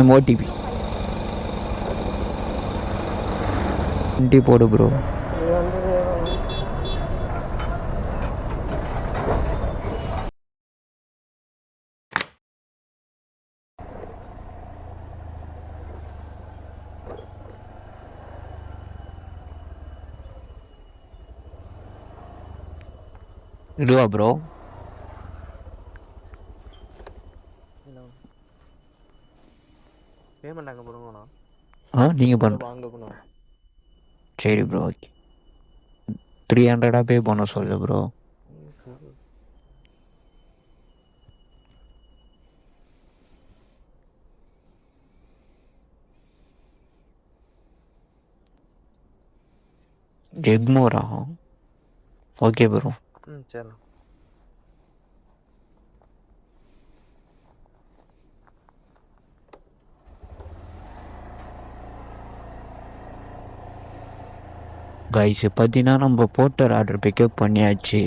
Ma'am OTP twenty போடு bro இதுவா bro payment அங்கே போடுங்கண்ணா ஆ நீங்கள் பண்ண சரி ப்ரோ ஓகே த்ரீ ஹண்ட்ரடாக பே பண்ண சொல்லு ப்ரோ எக்மோரா ஓகே ப்ரோ ம் சரிண்ணா கைஸு பார்த்தீங்கன்னா நம்ம போட்டர் ஆர்டர் பிக்கப் பண்ணியாச்சு.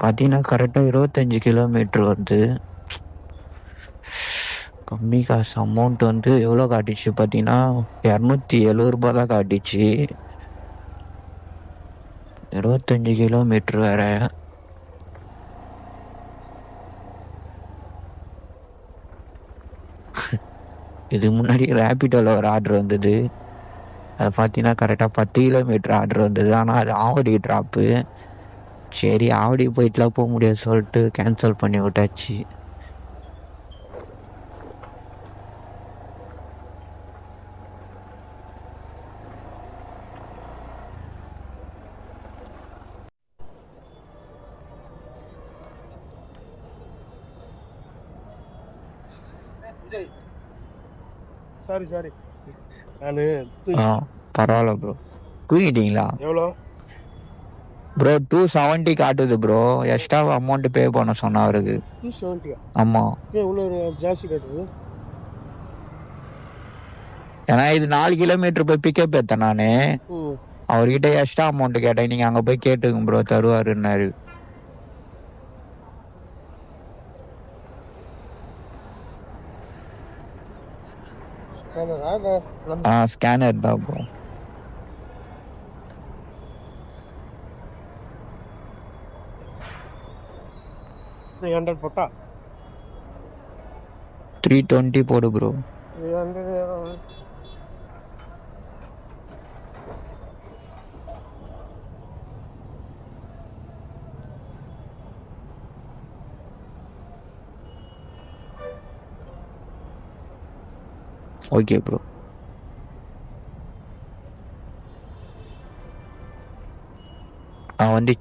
பார்த்தீங்கன்னா கரெக்டாக இருபத்தஞ்சி கிலோமீட்ரு வருது. கம்மி காசு அமௌண்ட் வந்து எவ்வளோ காட்டிச்சு? பார்த்தீங்கன்னா இரநூத்தி எழுபது ரூபா தான் காட்டிச்சு. இருபத்தஞ்சி கிலோமீட்ரு வேற. இது முன்னாடி ரேபிடோவில் ஒரு ஆர்டர் வந்தது. அது பார்த்தீங்கன்னா கரெக்டாக பத்து கிலோமீட்டர் ஆர்டர் வந்தது ஆனால் அது ஆவடி ட்ராப்பு சரி ஆவடி போயிட்டுலாம் போக முடியாது சொல்லிட்டு கேன்சல் பண்ணி விட்டாச்சு. Sorry sorry. நான் ஆ பரவாயில்ல ப்ரோ தூங்கிட்டீங்களா? எவ்வளோ ப்ரோ டூ செவன்ட்டி காட்டுது ப்ரோ எக்ஸ்ட்ரா அமௌண்ட் பே பண்ண சொன்னா அவருக்கு. டூ செவன்ட்டியா ஆமாம் ஏன் இவ்வளோ ஜாஸ்தி காட்டுது? ஏன்னா இது நாலு கிலோமீட்டர் போய் பிக்கப் எடுத்தேன் நான். அவர்கிட்ட எக்ஸ்ட்ரா அமௌண்ட் கேட்டேன். நீங்கள் அங்கே போய் கேட்டுங்க ப்ரோ தருவாருன்னாரு. ஆ ஸ்கேனர் தான் ப்ரோ த்ரீ ஹண்ட்ரட் போட்டா த்ரீ டுவெண்ட்டி போடு bro three hundred okay bro. நான் வந்து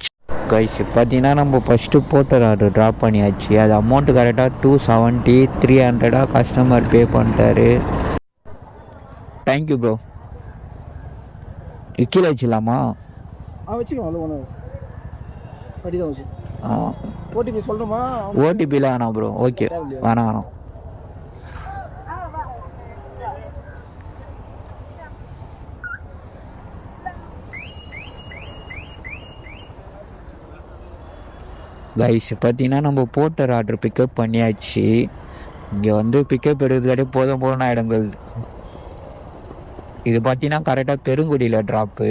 கைஸ் பார்த்தீங்கன்னா நம்ம ஃபஸ்ட்டு போட்டர் ஆர்டர் ட்ராப் பண்ணியாச்சு. அது அமௌண்ட்டு கரெக்டாக டூ செவன்ட்டி த்ரீ ஹண்ட்ரடாக கஸ்டமர் பே பண்ணிட்டாரு தேங்க்யூ ப்ரோ கீழே வச்சிடலாமா? ஆ வச்சுக்கலாம் வச்சு. ஆ. ஓடிபி சொல்லணுமா? ஓடிபியில் வேணாம் ப்ரோ ஓகே. வேணாம் வேணாம். கைஸ் பார்த்தீங்கன்னா நம்ம போட்டர் ஆர்டர் பிக்கப் பண்ணியாச்சு. இங்கே வந்து பிக்கப் எடுக்கிறதுக்காட்டி போதும் போதும் ஆகிடுங்கள் இது பார்த்தீங்கன்னா கரெக்டாக பெருங்குடியில் ட்ராப்பு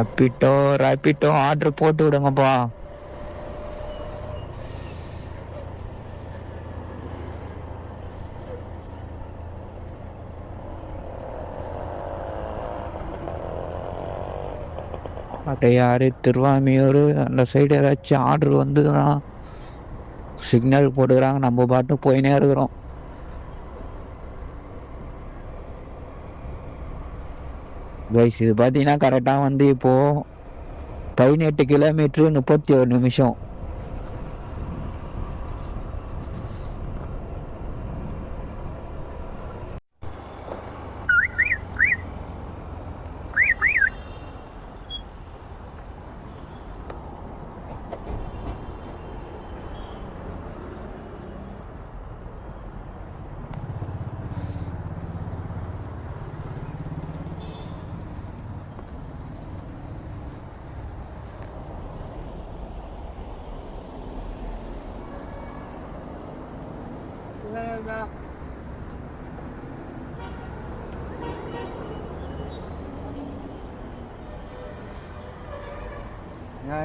ரேப்பிட்டோ ரேப்பிட்டோ ஆர்டர் போட்டு விடுங்கப்பா. அடையாறு திருவாமியூர் அந்த சைடு ஏதாச்சும் ஆர்டர் வந்ததுன்னா சிக்னல் போட்டுக்கிறாங்க. நம்ம பாட்டு போயினே இருக்கிறோம். கைஸ் இது பார்த்தீங்கன்னா கரெக்டாக வந்து இப்போது பதினெட்டு கிலோமீட்ரு முப்பத்தி ஒரு நிமிஷம்.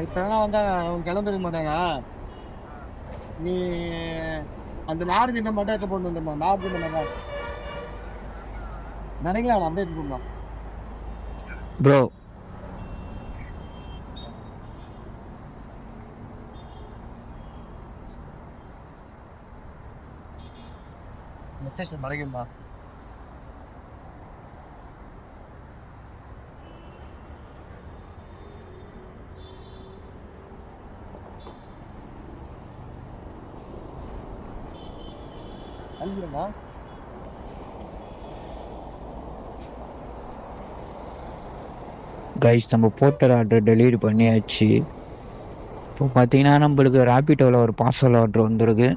இப்பெல்லாம் வந்தா அவங்க கிளம்பிட மாட்டாங்க. நீ அந்த நார் திட்டம் மட்டும் எடுத்து போட்டு வந்துருமா நார் திட்டம் மட்டும் நினைக்கலாம் அப்படியே எடுத்து போடலாம். ப்ரோ லொக்கேஷன் மறைக்கும்பா கைஸ் நம்ம போட்டர் ஆர்டர் டெலிவரி பண்ணியாச்சு. இப்போ பார்த்தீங்கன்னா நம்மளுக்கு ரேபிட்டோவில் ஒரு பார்சல் ஆர்டர் வந்திருக்கு.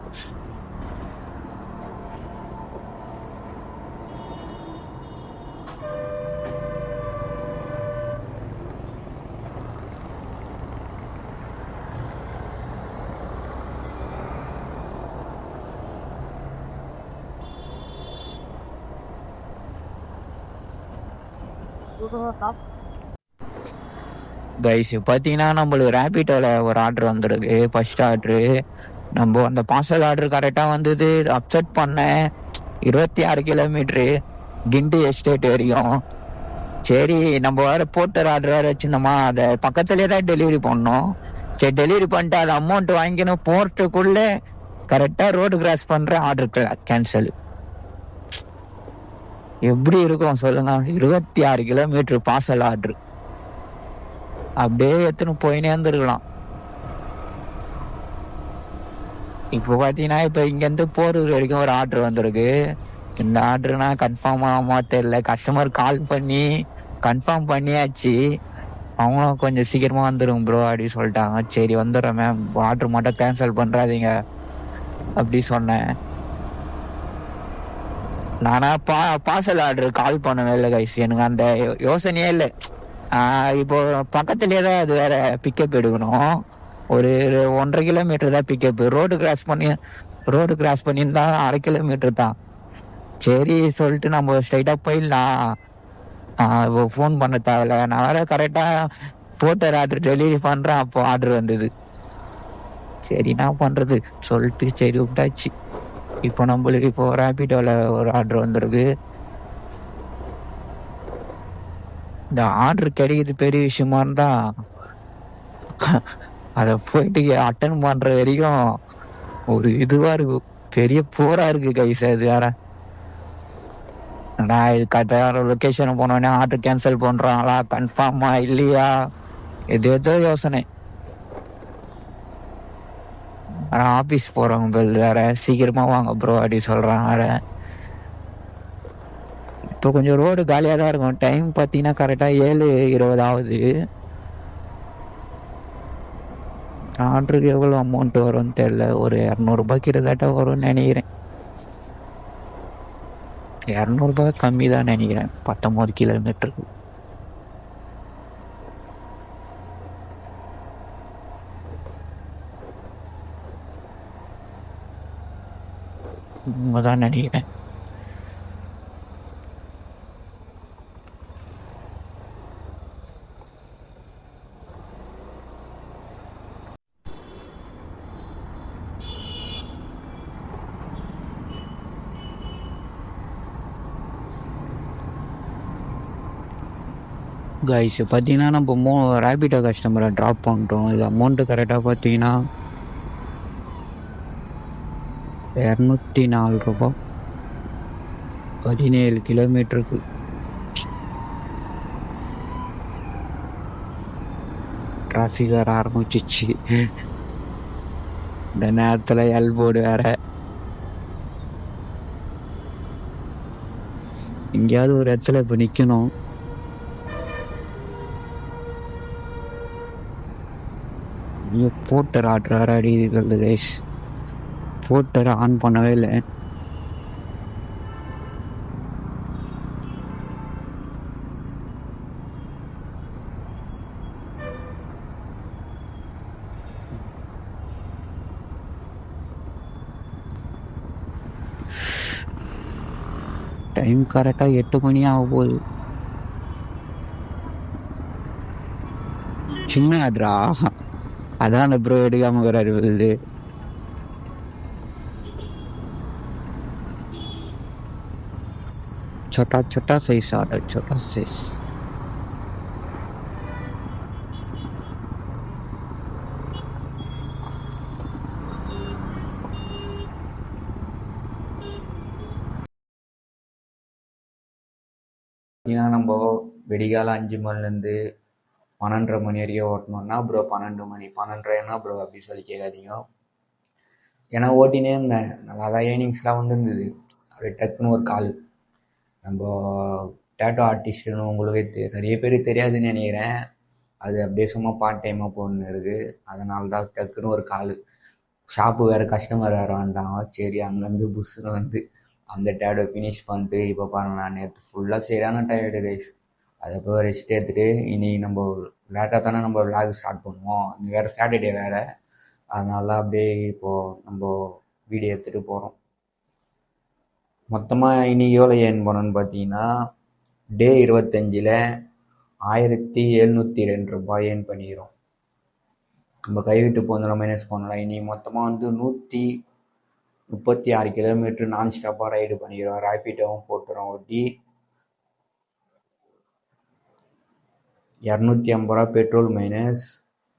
கைஸ் பார்த்தீங்கன்னா நம்மளுக்கு ரேபிட்டோவில் ஒரு ஆர்டர் வந்திருக்கு. ஃபர்ஸ்ட் ஆர்டரு நம்ம அந்த பார்சல் ஆர்டர் கரெக்டாக வந்தது. அப்செட் பண்ணேன். இருபத்தி ஆறு கிலோமீட்ரு கிண்டி எஸ்டேட் வரையும் சரி நம்ம வேறு போட்டர் ஆர்டர் வேறு வச்சுருந்தோமா? அதை பக்கத்துலேயே தான் டெலிவரி பண்ணோம். சரி டெலிவரி பண்ணிட்டு அது அமௌண்ட் வாங்கிக்கணும். போகிறதுக்குள்ளே கரெக்டாக ரோடு கிராஸ் பண்ணுற ஆர்டர் கேன்சல் எப்படி இருக்கும் சொல்லுங்க? இருபத்தி ஆறு கிலோமீட்டர் பார்சல் ஆர்டர் அப்படியே எடுத்துன்னு போயினே இருந்திருக்கலாம். இப்போ பார்த்தீங்கன்னா இப்போ இங்கேருந்து போகிறது வரைக்கும் ஒரு ஆர்டர் வந்திருக்கு. இந்த ஆர்டர்னா கன்ஃபார்ம் ஆகாமா தெரியல. கஸ்டமர் கால் பண்ணி கன்ஃபார்ம் பண்ணியாச்சு. அவங்களும் கொஞ்சம் சீக்கிரமாக வந்துடும் ப்ரோ அப்படி சொல்லிட்டாங்க. சரி வந்துடுறேன் மேம் ஆர்டர் மட்டும் கேன்சல் பண்ணுறாதீங்க அப்படி சொன்னேன். நானா பா பார்சல் ஆர்டர் கால் பண்ணவே இல்லை கைஸ் எனக்கு அந்த யோ- யோசனையே இல்லை. இப்போ பக்கத்துலேயே தான் அது வேற பிக்கப் எடுக்கணும். ஒரு ஒன்றரை கிலோமீட்டர் தான் பிக்கப் ரோடு கிராஸ் பண்ணி ரோடு கிராஸ் பண்ணியிருந்தா அரை கிலோமீட்டர் தான். சரி சொல்லிட்டு நம்ம ஸ்ட்ரைட்டாக போயிடலாம். இப்போ ஃபோன் பண்ண தேவையில்ல. நான் வேற கரெக்டாக போட்டர் ஆர்டர் டெலிவரி பண்ணுறேன் அப்போ ஆர்டர் வந்தது. சரி நான் பண்ணுறது சொல்லிட்டு சரி விட்டாச்சு. இப்போ நம்மளுக்கு இப்போ ரேபிடோவில் ஒரு ஆர்டர் வந்திருக்கு. இந்த ஆர்டர் கிடைக்கிறது பெரிய விஷயமா இருந்தா அதை போயிட்டு அட்டன் பண்ற வரைக்கும் ஒரு இதுவா இருக்கு. பெரிய போரா இருக்கு கைஸ் அது வேற. நான் இது கரெக்டாக லொக்கேஷன் போனோடனே ஆர்டர் கேன்சல் பண்ணுறாங்களா கன்ஃபார்மா இல்லையா? எது எதோ யோசனை. ஆனால் ஆஃபீஸ் போகிறவங்க பில் வேறு. சீக்கிரமாக வாங்க ப்ரோ அப்படி சொல்கிறாங்க வேறு. இப்போ கொஞ்சம் ரோடு காலியாக தான் இருக்கும். டைம் பார்த்தீங்கன்னா கரெக்டாக ஏழு இருபது ஆகுது. ஆர்டருக்கு எவ்வளோ அமௌண்ட் வரும்னு தெரில ஒரு இரநூறுபா கிட்டத்தட்ட வரும்னு நினைக்கிறேன். இரநூறுபா கம்மி தான் நினைக்கிறேன். பத்தொம்போது கிலோமீட்டருக்கு தான் நினைக்கிறேன் கைஸ் பார்த்தீங்கன்னா நம்ம மோ ரேபிட்டோ கஸ்டமரை ட்ராப் பண்ணிட்டோம் இது அமௌண்ட்டு கரெக்டாக பார்த்தீங்கன்னா இரநூத்தி நாலு ரூபா. பதினேழு கிலோமீட்டருக்கு. டிராஃபிக் வர ஆரம்பிச்சிச்சு. இந்த நேரத்தில் எல் போர்டு வேற. எங்கேயாவது ஒரு இடத்துல இப்போ நிற்கணும் போட்டர் ஆர்டர் வேறு அடிக்கிறது கைஸ் போட்டர் ஆன் பண்ணவே இல்லை. டைம் கரெக்டாக எட்டு மணி ஆக போகுது. சின்ன ஆட்ரா? அதான் அந்த ப்ரோ எடுக்காமல் வராரு छोटा छोटा साइज ऑर्डर छोटा साइज ஏன்னா நம்ம வெடிகாலம் அஞ்சு மணிலேருந்து பன்னெண்டரை மணி வரைக்கும் ஓட்டணும்னா ப்ரோ பன்னெண்டு மணி பன்னெண்டரைன்னா ப்ரோ அப்படி சொல்லி கேட்காதீங்க ஏன்னா ஓட்டினே இருந்தேன் நல்லா தான் ஏர்னிங்ஸ்லாம் வந்துருந்தது அப்படியே டக்குன்னு ஒரு கால் நம்ம டேட்டோ ஆர்டிஸ்ட்னு உங்களுக்கே தெ- நிறைய பேர் தெரியாதுன்னு நினைக்கிறேன். அது அப்படியே சும்மா பார்ட் டைமாக போகணுன்னு இருக்குது. அதனால தான் டக்குன்னு ஒரு கால். ஷாப்பு வேறு கஸ்டமர் வேறு வந்தாங்க சரி அங்கேருந்து புஷ்ஷுன்னு வந்து அந்த டேட்டோ ஃபினிஷ் பண்ணிட்டு இப்போ பாருங்க நான் நேற்று ஃபுல்லாக சரியான டயர்டு கைஸ் அதை போய் ரெஸ்ட் எடுத்துகிட்டு இன்றைக்கி நம்ம லேட்டாக தானே நம்ம விளாக் ஸ்டார்ட் பண்ணுவோம். இன்னைக்கு வேறு சாட்டர்டே வேறு. அதனால அப்படியே இப்போது நம்ம வீடியோ எடுத்துகிட்டு போகிறோம் மொத்தமாக இன்னைக்கு எவ்வளோ ஏர்ன் பண்ணோன்னு பார்த்தீங்கன்னா டே இருபத்தஞ்சில் ஆயிரத்தி எழுநூற்றி ரெண்டு ரூபாய் ஏர்ன் பண்ணிக்கிறோம். நம்ம கைவிட்டு போனோம் மைனஸ் பண்ணலாம் இனி மொத்தமாக வந்து நூற்றி முப்பத்தி ஆறு கிலோமீட்டர் நான் ஸ்டாப்பாக ரைடு பண்ணிக்கிறோம். ரேப்பிட்டோவும் போட்டுறோம். ஒட்டி இரநூத்தி ஐம்பது ரூபா பெட்ரோல் மைனஸ்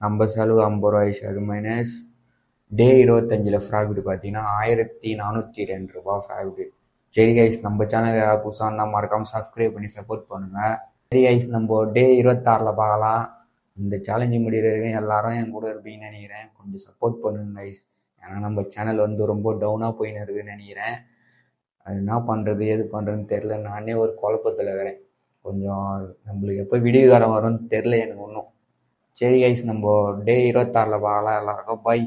நம்ம செலவு ஐம்பது ரூபாய் அது மைனஸ் டே இருபத்தஞ்சில் ஃப்ராஃபிட் பார்த்தீங்கன்னா ஆயிரத்தி நானூற்றி ரெண்டு ரூபா ஃப்ராஃபிட் சரி கைஸ் நம்ம சேனல் யாராவது புதுசாக இருந்தால் மறக்காமல் சப்ஸ்கிரைப் பண்ணி சப்போர்ட் பண்ணுங்கள் சரி கைஸ் நம்ம டே இருபத்தாறில் பார்க்கலாம். இந்த சேலஞ்சு முடிகிற வரைக்கும் எல்லாரும் என் கூட இருப்பீங்கன்னு நினைக்கிறேன். கொஞ்சம் சப்போர்ட் பண்ணுங்க கைஸ் ஏன்னா நம்ம சேனல் வந்து ரொம்ப டவுனாக போயின்னு இருக்குன்னு நினைக்கிறேன். அது என்ன பண்ணுறது எது பண்ணுறதுன்னு தெரில நானே ஒரு குழப்பத்தில் இருக்கிறேன். கொஞ்சம் நம்மளுக்கு எப்போ விடிவுகாரம் வரும்னு தெரில எனக்கு ஒன்றும் சரி கைஸ் நம்ம டே இருபத்தாறில் பார்க்கலாம். எல்லாருக்கும் பை